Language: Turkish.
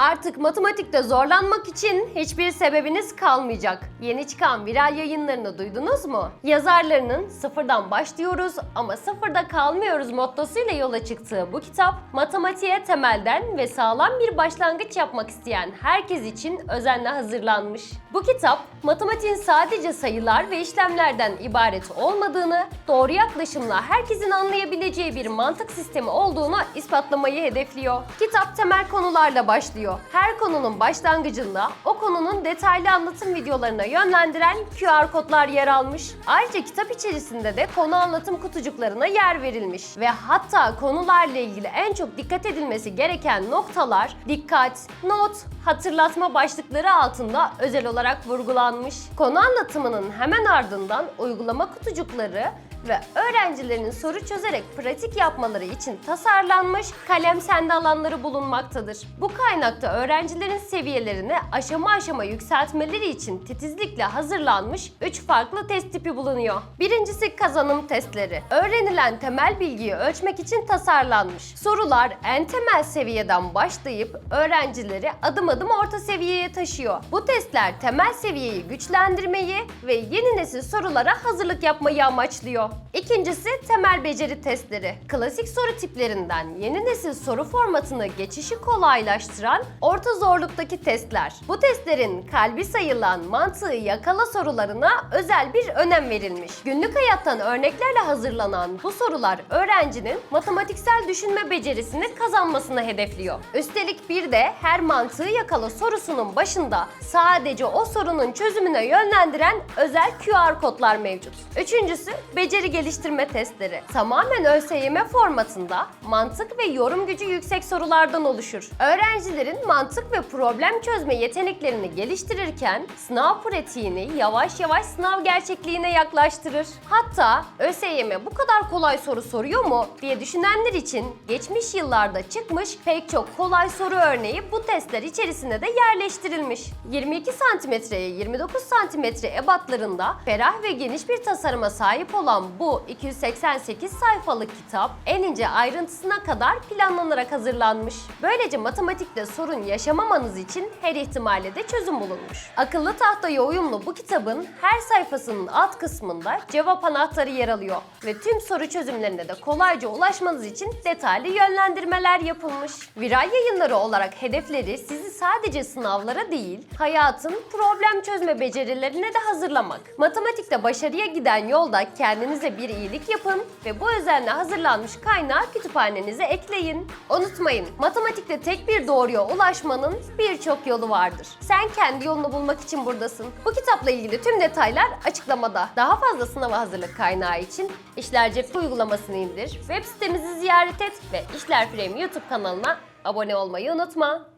Artık matematikte zorlanmak için hiçbir sebebiniz kalmayacak. Yeni çıkan viral yayınlarını duydunuz mu? Yazarlarının sıfırdan başlıyoruz ama sıfırda kalmıyoruz mottosuyla yola çıktığı bu kitap matematiğe temelden ve sağlam bir başlangıç yapmak isteyen herkes için özenle hazırlanmış. Bu kitap matematiğin sadece sayılar ve işlemlerden ibaret olmadığını, doğru yaklaşımla herkesin anlayabileceği bir mantık sistemi olduğunu ispatlamayı hedefliyor. Kitap temel konularla başlıyor. Her konunun başlangıcında o konunun detaylı anlatım videolarına yönlendiren QR kodlar yer almış. Ayrıca kitap içerisinde de konu anlatım kutucuklarına yer verilmiş ve hatta konularla ilgili en çok dikkat edilmesi gereken noktalar dikkat, not, hatırlatma başlıkları altında özel olarak vurgulanmış. Konu anlatımının hemen ardından uygulama kutucukları ve öğrencilerin soru çözerek pratik yapmaları için tasarlanmış kalem sende alanları bulunmaktadır. Bu kaynakta öğrencilerin seviyelerini aşama aşama yükseltmeleri için titizlikle hazırlanmış 3 farklı test tipi bulunuyor. Birincisi kazanım testleri. Öğrenilen temel bilgiyi ölçmek için tasarlanmış. Sorular en temel seviyeden başlayıp öğrencileri adım adım orta seviyeye taşıyor. Bu testler temel seviyeyi güçlendirmeyi ve yeni nesil sorulara hazırlık yapmayı amaçlıyor. İkincisi temel beceri testleri. Klasik soru tiplerinden yeni nesil soru formatına geçişi kolaylaştıran orta zorluktaki testler. Bu testlerin kalbi sayılan mantığı yakala sorularına özel bir önem verilmiş. Günlük hayattan örneklerle hazırlanan bu sorular öğrencinin matematiksel düşünme becerisini kazanmasını hedefliyor. Üstelik bir de her mantığı yakala sorusunun başında sadece o sorunun çözümüne yönlendiren özel QR kodlar mevcut. Üçüncüsü beceri geliştirme testleri. Tamamen ÖSYM formatında mantık ve yorum gücü yüksek sorulardan oluşur. Öğrencilerin mantık ve problem çözme yeteneklerini geliştirirken sınav pratiğini yavaş yavaş sınav gerçekliğine yaklaştırır. Hatta ÖSYM bu kadar kolay soru soruyor mu diye düşünenler için geçmiş yıllarda çıkmış pek çok kolay soru örneği bu testler içerisine de yerleştirilmiş. 22 santimetreye 29 santimetre ebatlarında ferah ve geniş bir tasarıma sahip olan bu 288 sayfalık kitap en ince ayrıntısına kadar planlanarak hazırlanmış. Böylece matematikte sorun yaşamamanız için her ihtimale de çözüm bulunmuş. Akıllı tahtaya uyumlu bu kitabın her sayfasının alt kısmında cevap anahtarı yer alıyor ve tüm soru çözümlerine de kolayca ulaşmanız için detaylı yönlendirmeler yapılmış. Viral yayınları olarak hedefleri sizi sadece sınavlara değil, hayatın problem çözme becerilerine de hazırlamak. Matematikte başarıya giden yolda kendinize bir iyilik yapın ve bu özenle hazırlanmış kaynağı kütüphanenize ekleyin. Unutmayın, matematikte tek bir doğruya ulaşmanın birçok yolu vardır. Sen kendi yolunu bulmak için buradasın. Bu kitapla ilgili tüm detaylar açıklamada. Daha fazla sınava hazırlık kaynağı için İşler Cepte uygulamasını indir, web sitemizi ziyaret et ve İşler Frame YouTube kanalına abone olmayı unutma.